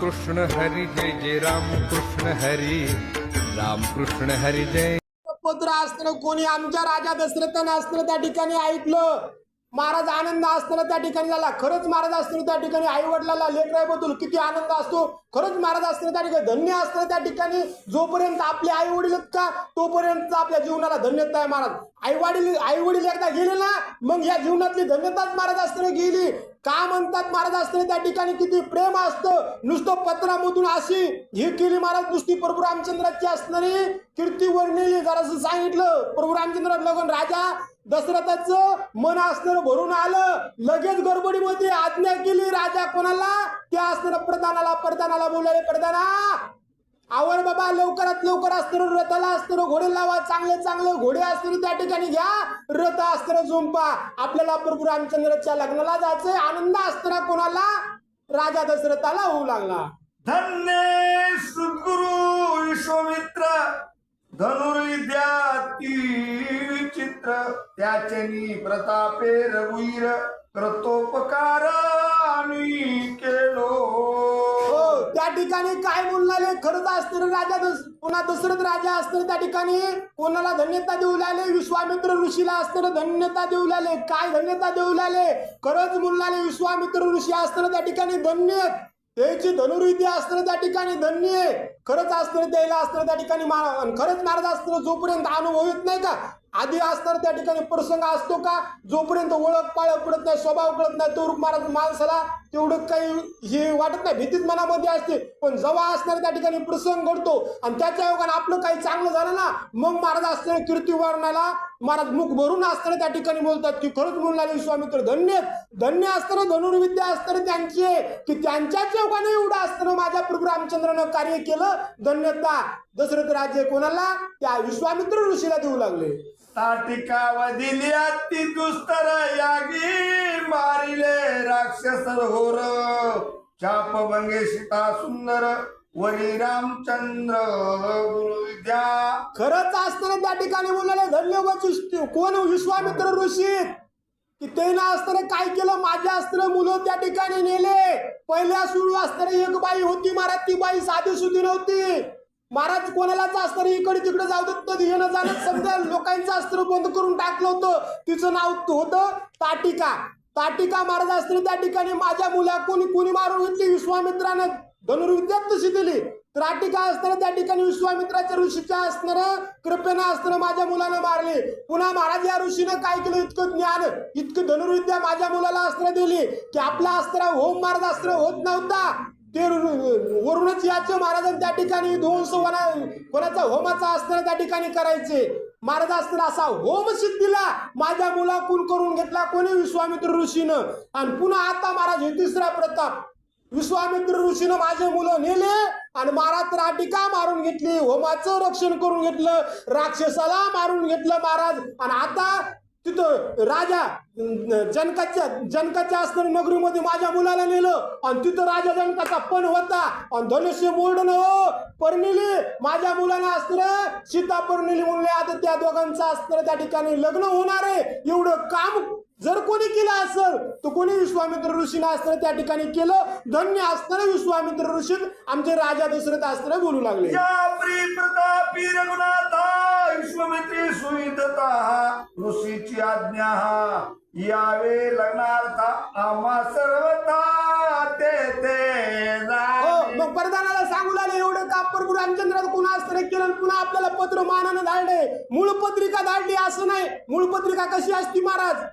कृष्ण हरी जय जय राम कृष्ण हरी राम कृष्ण हरी जय. पुत्र असताना कोणी आमच्या राजा दशरथानं असताना त्या ठिकाणी ऐकलं? महाराज आनंद असताना त्या ठिकाणी झाला. खरंच महाराज असताना त्या ठिकाणी आई वडिलाला लेकराबद्दल किती आनंद असतो. खरंच महाराज असताना त्या ठिकाणी धन्य असताना त्या ठिकाणी जोपर्यंत आपले आई वडील का तोपर्यंत आपल्या जीवनाला धन्यता आहे महाराज. आई वडील आई वडील एकदा गेले ना मग या जीवनातली धन्यताच महाराज असताना गेली. का म्हणतात महाराज असताना त्या ठिकाणी किती प्रेम असतं. नुसतं पत्रामधून अशी ही केली महाराज नुसती प्रभू रामचंद्राची असणारी कीर्ती वर्णिली जरासं सांगितलं. प्रभू रामचंद्र लगन राजा दशरथाचं मन असणार भरून आलं लगेच गडबडीमध्ये आज्ञा केली राजा कोणाला? त्या असणार प्रधानाला प्रधानाला बोलले प्रधाना आवर बाबा लवकरात लवकर असणार रथाला असणार घोडे लावा चांगले चांगले घोडे असतील त्या ठिकाणी घ्या रथ असणार झुंपा आपल्याला प्रभू रामचंद्राच्या लग्नाला जायचंय आनंद असताना कोणाला? राजा दशरथाला होऊ लागला. धन्य सद्गुरु विश्वमित्र. धनुर्विद्या ती विचित्र त्याचनी प्रतापे रघुवीर कृतोपकार आम्ही केलो हो, त्या ठिकाणी काय बोलणारे? खरंच असणार राजा पुन्हा दशरथ राजा असणार त्या ठिकाणी? कोणाला धन्यता देऊ लागले? विश्वामित्र ऋषीला असणार धन्यता देऊ लागले? काय धन्यता देऊ लागले? खरंच बोलणारे विश्वामित्र ऋषी असणार त्या ठिकाणी? धन्य! त्याची धनुर्विद्या असणं त्या ठिकाणी धन्य आहे. खरंच असणं द्यायला असणं त्या ठिकाणी मारा आणि खरंच महाराज असणं जोपर्यंत अनुभव येत नाही का आधी असणार त्या ठिकाणी प्रसंग असतो का जोपर्यंत ओळख पाळख पडत नाही स्वभाव कळत नाही तो महाराज माणसाला तेवढं काही हे वाटत नाही भीतीच मनामध्ये असते. पण जेव्हा असणार त्या ठिकाणी प्रसंग घडतो आणि त्याच्या योगाने आपलं काही चांगलं झालं ना मग महाराज असणार कीर्ती वर्णाला महाराज मुख भरून असताना त्या ठिकाणी बोलतात की खरंच म्हणून लागले धन्य तर धन्य असताना धनुर्विद्या असताना त्यांचे की त्यांच्याच योगाने एवढं असताना माझ्या प्रभू रामचंद्रानं कार्य केलं धन्यता. दशरथ राज्य कोणाला? त्या विश्वामित्र ऋषीला देऊ लागले. ताटिका दिली अति दुस्तर यागी मारिले राक्षस होर. चाप मंगेशिता सुंदर. वरी रामचंद्र गुरुविद्या. खरंच असताना त्या ठिकाणी बोलले धन्यवाद कोण विश्वामित्र ऋषी? की ते ना असताना काय केलं? माझ्या असताना मुलं त्या ठिकाणी नेले. पहिल्या सुरू असताना एक बाई होती महाराज. ती बाई साधी सुधी नव्हती. महाराज कोणालाच असताना इकडे तिकडे जाऊ देत नव्हती. येणं जाणं समजा लोकांचं अस्त्र बंद करून टाकलं होतं. तिचं नाव होतं ताटिका. ताटिका महाराज असताना त्या ठिकाणी माझ्या मुला कोणी कोणी मारून घेतली? विश्वामित्रानं. धनुर्विद्यात तशी दिली? त्राटिका असताना त्या ठिकाणी विश्वामित्राच्या ऋषीच्या असणार कृपेनं असताना माझ्या मुलानं मारले. पुन्हा महाराज या ऋषीनं काय केलं? इतकं ज्ञान इतकं धनुर्विद्या माझ्या मुलाला अस्त्र दिली की आपला अस्त्र होम महाराज अस्त्र होत नव्हता. ते वरूनच याचे महाराजांनी त्या ठिकाणी ध्वंस वना कोणाचा होमाचा अस्त्र त्या ठिकाणी करायचे. महाराज असताना असा होम सिद्धीला माझ्या मुलाकून करून घेतला कोणी? विश्वामित्र ऋषीनं. आणि पुन्हा आता महाराज हे तिसरा प्रताप विश्वामित्र ऋषीनं माझे मुलं नेले आणि महाराज राटिका मारून घेतली होमाचं रक्षण करून घेतलं राक्षसाला मारून घेतलं महाराज. आणि आता तिथं राजा जनकाच्या जनकाच्या असणाऱ्या नगरीमध्ये माझ्या मुलाला नेलं. आणि तिथं राजा जनकाचा पण होता. आणि धनुष्य मोडणं हो. परनिली माझ्या मुलाला असणार सीता परनिली म्हणले आता त्या दोघांचं असणार त्या ठिकाणी लग्न होणार आहे. एवढं काम जर कोणी केलं असेल तर कोणी विश्वामित्र ऋषीनं असताना त्या ठिकाणी केलं धन्य असताना विश्वामित्र ऋषी आमचे राजा दशरथ असताना बोलू लागले. विश्वमित्री सुविधता ऋषीची आज्ञा. यावे लग्नार्था आम्हा सर्वता ते ते हो. मग प्रधानाला सांगू लागले एवढं का प्रभू रामचंद्रात पुन्हा असताना केलं पुन्हा आपल्याला पत्र मानानं धाडले. मूळ पत्रिका धाडली असं नाही. मूळ पत्रिका कशी असती महाराज?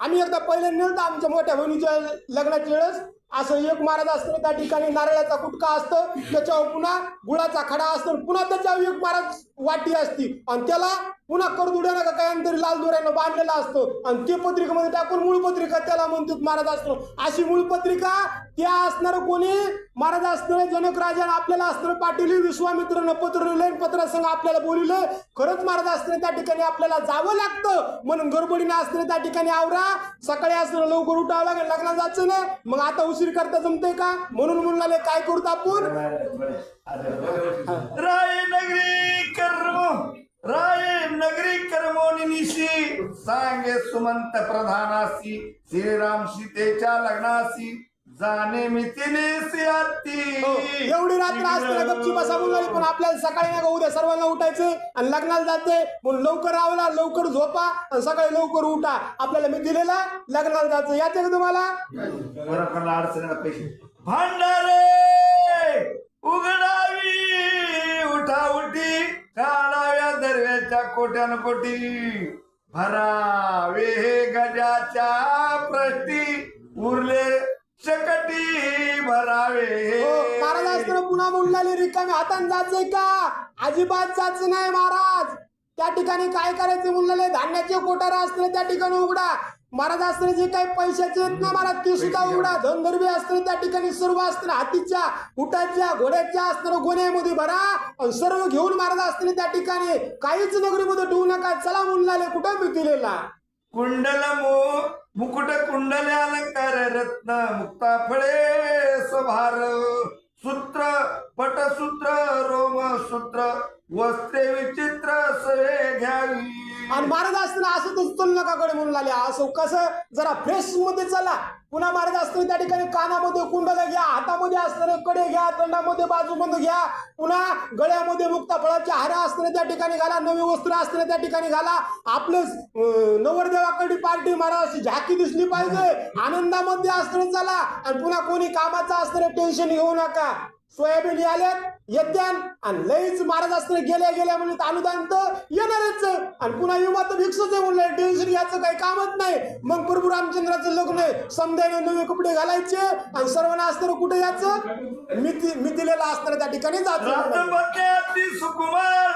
आम्ही एकदा पहिले नेलतं आमच्या मोठ्या बहिणीच्या लग्नाच्या वेळेस असं एक महाराज असतं त्या ठिकाणी नारळाचा कुटका असतं त्याच्यावर पुन्हा गुळाचा खडा असतो आणि पुन्हा त्याच्यावर एक महाराज वाटी असती. आणि त्याला पुन्हा करदुड्यानं का काय तरी लाल दोऱ्यानं बांधलेला असतो. आणि ते पत्रिकेमध्ये टाकून मूळ पत्रिका त्याला म्हणतो महाराज असतो. अशी मूळ पत्रिका त्या असणार कोणी? महाराज असणार जनक राजाने आपल्याला असणार पाटील विश्वामित्रनं पत्र लिहिले पत्रासंग आपल्याला बोलिले. खरंच महाराज असणार त्या ठिकाणी आपल्याला जावं लागतं. म्हणून गडबडीनं असणार त्या ठिकाणी आवरा. सकाळी असणार लवकर उठावं लागेल लग्नात जायचं नाही. मग आता उशीर करता जमते का? म्हणून म्हणाले काय करू आपण? राय नगरी कर्म राय नगरी कर्मोनिशी सांगे सुमंत प्रधानासी श्रीराम सीतेच्या लग्नासी जाणे मितीने सियाती. हो, एवढी रात्र असताना गपची बसा बोलणारी पण आपल्याला सकाळी नाही का उद्या सर्वांना उठायचे? आणि लग्नाला जाते म्हणून लवकर आवला लवकर झोपा आणि सकाळी लवकर उठा. आपल्याला मी दिलेला लग्नाला जायचं. याचे का तुम्हाला? अडचणीला पैसे. भांडारे उघडावी उठा उठी काढाव्या दरव्याच्या कोट्यान कोटी. भरावे हे गजाच्या प्रश्नी उरले शकटी भरावे हो महाराज पुन्हा म्हणलेले रिकामे हाताने जायचंय का? अजिबात जायचं नाही महाराज. त्या ठिकाणी काय करायचं म्हणलेले धान्याचे कोठारा असताना त्या ठिकाणी उघडा. महाराज असताना जे काही पैशाचे आहेत ना महाराज ते सुद्धा उघडा. धनगरबी असताना त्या ठिकाणी सर्व असताना हातीच्या उठाच्या घोड्याच्या असताना गोण्यामध्ये भरा. आणि सर्व घेऊन महाराज असताना त्या ठिकाणी. काहीच नगरीमध्ये ठेवू नका. चला म्हणलाले कुठं मी दिलेला? कुंडल मो मुकुट कुंडले अलंकार रत्न मुक्ता फळे सभार सूत्र पटसूत्र रोम सूत्र वस्ते विचित्र सवे घ्यावी. आणि महाराज असताना असं तर चल नका कडे म्हणून लागले. असं कसं? जरा फ्रेशमध्ये चला. पुन्हा महाराज असताना त्या ठिकाणी कानामध्ये कुंडला घ्या. हातामध्ये असणारे कडे घ्या. तंडामध्ये बाजूमध्ये घ्या. पुन्हा गळ्यामध्ये मुक्ता फळाच्या हारा असताना त्या ठिकाणी घाला. नवी वस्त्र असताना त्या ठिकाणी घाला. आपलं अं, नवरदेवाकडे पार्टी महाराज अशी झाकी दिसली पाहिजे. आनंदामध्ये असताना चला. आणि पुन्हा कोणी कामाचं असणारे टेन्शन घेऊ नका. सोयाबीन आल्यात येत्यान आणि लईच महाराज असताना गेल्या गेल्या म्हणजे अनुदान तर येणारच. आणि पुन्हा युवा तर भिक्षच आहे म्हणलं टेन्शन याचं काही कामच नाही. मग प्रभू रामचंद्राचं लग्न आहे. समजायने नवे कपडे घालायचे आणि सर्वांना असताना कुठे यायचं? मिती मितीलेला असताना त्या ठिकाणी जायचं. सुकुमार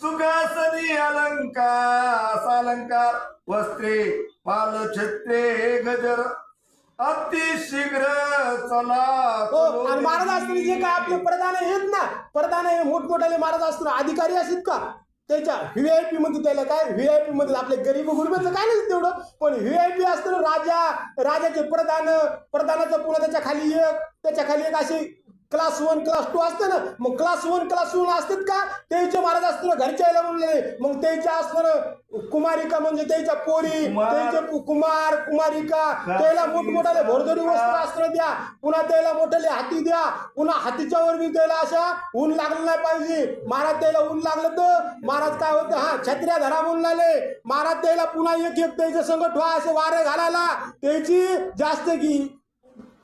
सुखासनी अलंकार अलंकार वस्त्रे पाल छत्रे गजर. अतिशीघ्र चला हो आणि महाराज असताना जे काय आपले प्रधान आहेत ना प्रधान हे मोठमोठाले महाराज असताना अधिकारी असतात का? त्याच्या व्हीआयपी मध्ये त्याला काय? व्हीआयपी मध्ये आपले गरीब गुरुबाचं काय नाही तेवढं. पण व्हीआयपी असताना राजा राजाचे प्रधान प्रधानाचं पुन्हा त्याच्याखाली एक त्याच्याखाली एक असे क्लास वन क्लास टू असतं ना? मग क्लास वन क्लास वन असतात का? त्याचे महाराज असताना घरच्या यायला म्हणले मग त्याच्या असताना कुमारिका म्हणजे त्याच्या पोरी. त्याचे कुमार कुमारिका त्याला मोठमोठाले भरदरी वस्त्र अस्त्र द्या पुन्हा त्याला मोठाले हाती द्या पुन्हा हातीच्या वर बी त्याला अशा ऊन लागलं नाही पाहिजे. महाराज त्याला ऊन लागलं तर महाराज काय होतं? हा छत्र्या धरा म्हणून लागले महाराज त्याला पुन्हा एक एक त्याच्या संकट व्हा असे वारे घालायला. त्याची जास्त की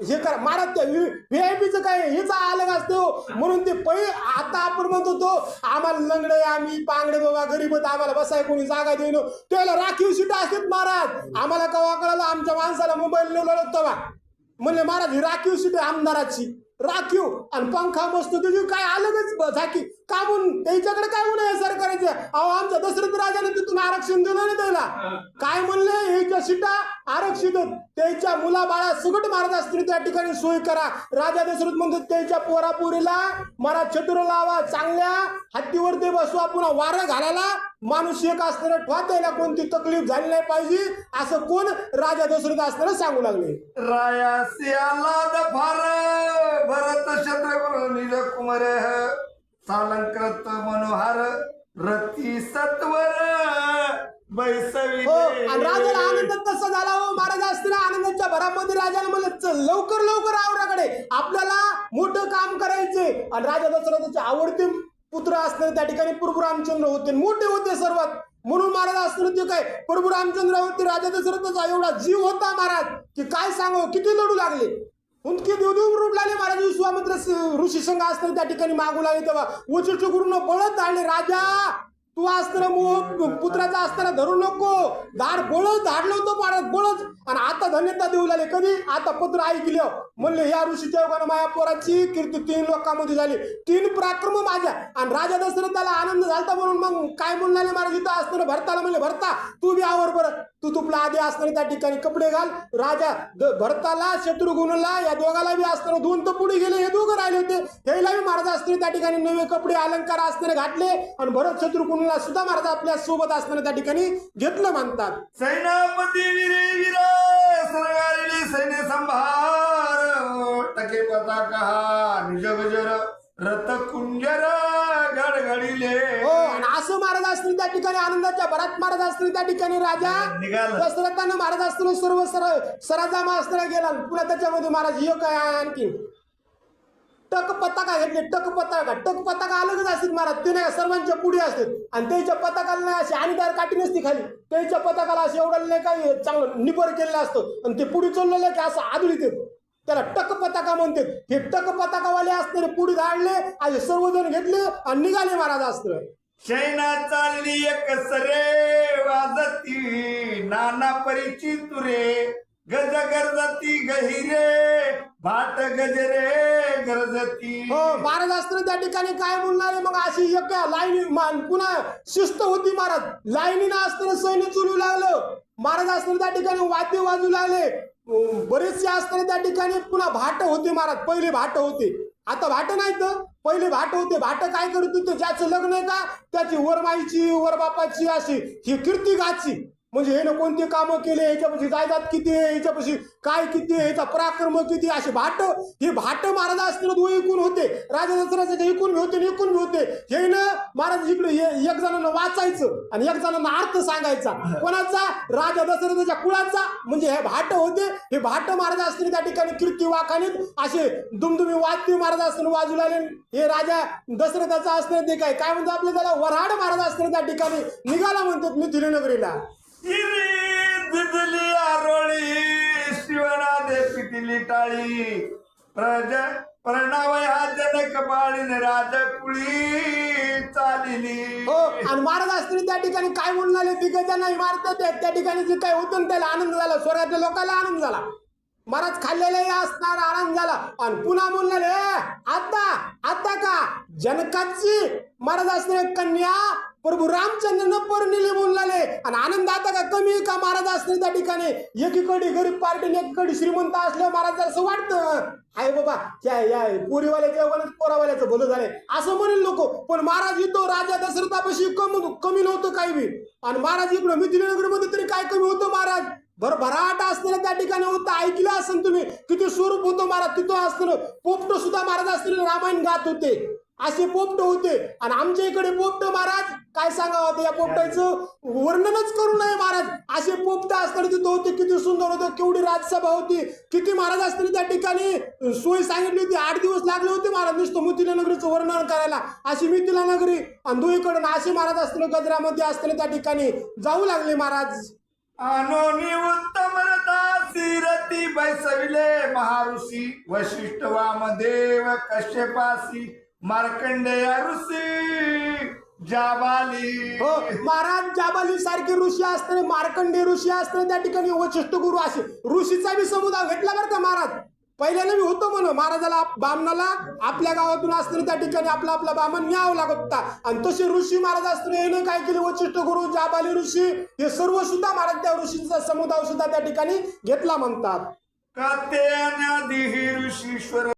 हे करा. महाराज त्या व्हीआयपीचं काय? हेच अलग असतो. म्हणून ते पै आता आपण म्हणतो तो आम्हाला लंगडे आम्ही पांगडे बाबा गरीब आहेत, आम्हाला बसाय कोणी जागा देईन. त्याला राखीव सीट असतात महाराज. आम्हाला कवा कळालं? आमच्या माणसाला मोबाईल नेवलं तेव्हा म्हणले महाराज ही राखीव सीट आहे आमदाराची. राखीव. आणि पंखा मस्त तुझी काय अलगच झाकी. का म्हणून? त्याच्याकडे काय म्हणून आहे सरकारचे? अहो आमच्या दशरथ राजाने तिथून आरक्षण दिलं ना त्याला. काय म्हणले? ह्याच्या सीटा आरक्षित त्यांच्या मुलाबाळा सुगट महाराज असतील त्या ठिकाणी सोय करा. राजा दशरथ म्हणतो त्यांच्या पोरापोरीला मला चतुर लावा चांगल्या हत्तीवर ते बसवा पुन्हा वारं घालायला. माणूस एक असताना ठवा त्याला कोणती तकलीफ झाली नाही पाहिजे असं कोण राजा दशरथ असताना सांगू लागले. रायासी आल्हाद फार भरत शत्रुघ्न कुमार सालंकृत मनोहर रती सत्वर बैसवी हो आणि राजाला आनंद तसा झाला हो. महाराज असताना आनंदाच्या भरामध्ये राजाला म्हणलं "चल, लवकर लवकर आवराकडे. आपल्याला मोठं काम करायचंय. आणि राजा दशरथाचे आवडते पुत्र असणारे त्या ठिकाणी प्रभू रामचंद्र होते. मोठे होते सर्वात. म्हणून महाराज असणार ते काय प्रभू रामचंद्रावरती राजा दशरथाचा एवढा जीव होता महाराज की काय सांगू किती लढू लागले. उनके देव देव रूप लागले महाराज विश्वामित्र ऋषी संघ असताना त्या ठिकाणी मागू लागले तेव्हा वशिष्ठ गुरुनं बळत धाडले राजा! तू असताना मोह पुत्राचा असताना धरू नको. दार बळच धाडलं होतं पाण्यात बळच. आणि आता धन्यता देऊ लागले. कधी? आता पत्र ऐकलं. म्हणले या ऋषीच्या योगानं माया पोराची कीर्ती तीन लोकांमध्ये झाली. तीन पराक्रम माझ्या. आणि राजा दशरथाला आनंद झालता म्हणून मग काय म्हणले महाराज? इथं असताना भरताला म्हणले भरता तू बी आवर परत तू तुपला आधी असणार त्या ठिकाणी कपडे घाल. राजा भरताला शत्रुघ्नला या दोघाला बी असताना दोन तर पुढे गेले. हे दोघं राहिले होते. त्याला बी महाराज असताना त्या ठिकाणी नवे कपडे अलंकार असताना घातले. आणि भरत शत्रुघ्नला सुद्धा महाराज आपल्यासोबत असताना त्या ठिकाणी घेतलं म्हणतात सैनापती विरे वीर सैन्य संभार. टके पताका निज गजर रथ कुंजर घडघडिले हो आणि असं महाराज असतील त्या ठिकाणी आनंदाच्या भरात महाराज असतील त्या ठिकाणी राजा. निघाला. दशरथानं महाराज असतील सर्व सर सराजामा असताना गेला पुन्हा त्याच्यामध्ये महाराज एक आहे आणखी? टक पताका घेतले टक पताका टक पताका अलगच असतील महाराज. ते नाही का सर्वांच्या पुढे असतात आणि त्याच्या पताकाला नाही अशी आणीदार काठी नसती खाली. त्याच्या पताकाला असं एवढं नाही काही चांगलं निबर केलेलं असतं. आणि ते पुढे चाललेलं की असं आदळीत येत. त्याला टक पताका म्हणतात. हे टक पताकावाले असणारे पुढे धाडले असे सर्वजण घेतले आणि निघाले महाराज असतं शैना चालली एक सरे वाजती नाना परिची तुरे गज गरजती गहिरे भाट गजरे गरजती. हो महाराज असताना त्या ठिकाणी काय बोलणारे मग अशी एक लाईनी मान- पुन्हा शिस्त होती महाराज. लाईनीनं असताना सैन्य चुलू लागलं. महाराज असताना त्या ठिकाणी वाद्य वाजू लागले. बरेचसे असताना त्या ठिकाणी पुन्हा भाट होते महाराज पहिले भाट होते. आता भाट नाही तर पहिले भाट होते. भाट काय करत होते? ज्याचं लग्न आहे का? त्याची वरमाईची वरबापाची अशी ही कीर्ती गाची म्हणजे हे कोणती कोणते कामं केले ह्याच्यापाशी जायदाद किती आहे ह्याच्यापाशी काय किती आहे ह्याचा पराक्रम किती असे भाट. हे भाट महाराज असतील दोन एकूण होते. राजा दसराचे एकूण होते एकूण होते. हे ना महाराज इकडे हे एक जणांना वाचायचं आणि एक जणांना अर्थ सांगायचा. कोणाचा? राजा दशरथाच्या कुळाचा. म्हणजे हे भाट होते. हे भाट महाराज असतील त्या ठिकाणी कीर्ती वाखाणीत. असे दुमदुमी वाद्य महाराज असतील वाजू लागले. हे राजा दशरथाचा असणार ते काय? काय म्हणतो आपल्या त्याला? वराड महाराज असतील त्या ठिकाणी. निघाला म्हणतात मिथिलीनगरीला. दिदली आरोळी शिवना दे पिटिली टाळी. प्रज हा जनक बाळीन राजकुळी चालिली. हो आणि महाराज त्या ठिकाणी काय बोलणारे दिग्गजांना इमारत त्या त्या ठिकाणी जे काही होतं ना त्याला आनंद झाला. स्वर्गातल्या लोकांना आनंद झाला. महाराज खाल्लेले असणार आनंद झाला. आणि पुन्हा बोलणारे आता आता का? जनकाची महाराज असणारे कन्या प्रभू रामचंद्रनं परिणिले बोललाले आणि आनंद आता का कमी का महाराज असणे त्या ठिकाणी? एकीकडे गरीब पार्टीने एकीकडे श्रीमंत असल्या महाराज असं वाटतं हाय बाबा या या पोरीवाल्याच्या वगैरे पोरावाल्याचं भलं झालंय. असं म्हणेल लोक पण महाराज इथं राजा दशरथापाशी कमी कमी नव्हतं काही बी. आणि महाराज इकडं मिथिलेनगरमध्ये तरी काय कमी होतं महाराज? भरभराट असताना त्या ठिकाणी होतं. ऐकलं असेल तुम्ही किती स्वरूप होतं महाराज? तिथं असताना पोपट सुद्धा महाराज असताना रामायण गात होते. असे पोपट होते. आणि आमच्या इकडे पोपट महाराज काय सांगावं या पोपटाचं वर्णनच करू नये महाराज. असे पोपट असताना तिथं होते किती सुंदर होतं केवढी राजसभा होती. किती महाराज असताना त्या ठिकाणी सोय सांगितली होती. आठ दिवस लागले होते महाराज नुसतं मिथिला नगरीचं वर्णन करायला. अशी मिथिला नगरी आणि दुईकडून असे महाराज असताना गजरामध्ये असताना त्या ठिकाणी जाऊ लागले महाराज. अनोनी उत्तम रथासी बैसविले महारुषी वशिष्ठ वामदेव कश्यपासी. मार्कंडेय ऋषी जाबाली. हो महाराज जाबाली सारखे ऋषी असताना मार्कंडे ऋषी असताना त्या ठिकाणी वशिष्ठ गुरु असे. ऋषीचा बी समुदाय घेतला बरं का महाराज? पहिल्याने मी होतो म्हण महाराजाला बामणाला आपल्या गावातून असताना त्या ठिकाणी आपला आपला बामण न्यावं लागत होता. आणि तसे ऋषी महाराज असताना याने काय केले? वशिष्ठ गुरु जाबाली ऋषी हे सर्व सुद्धा महाराज त्या ऋषींचा समुदाय सुद्धा त्या ठिकाणी घेतला म्हणतात. काते अनादी ऋषीश्वर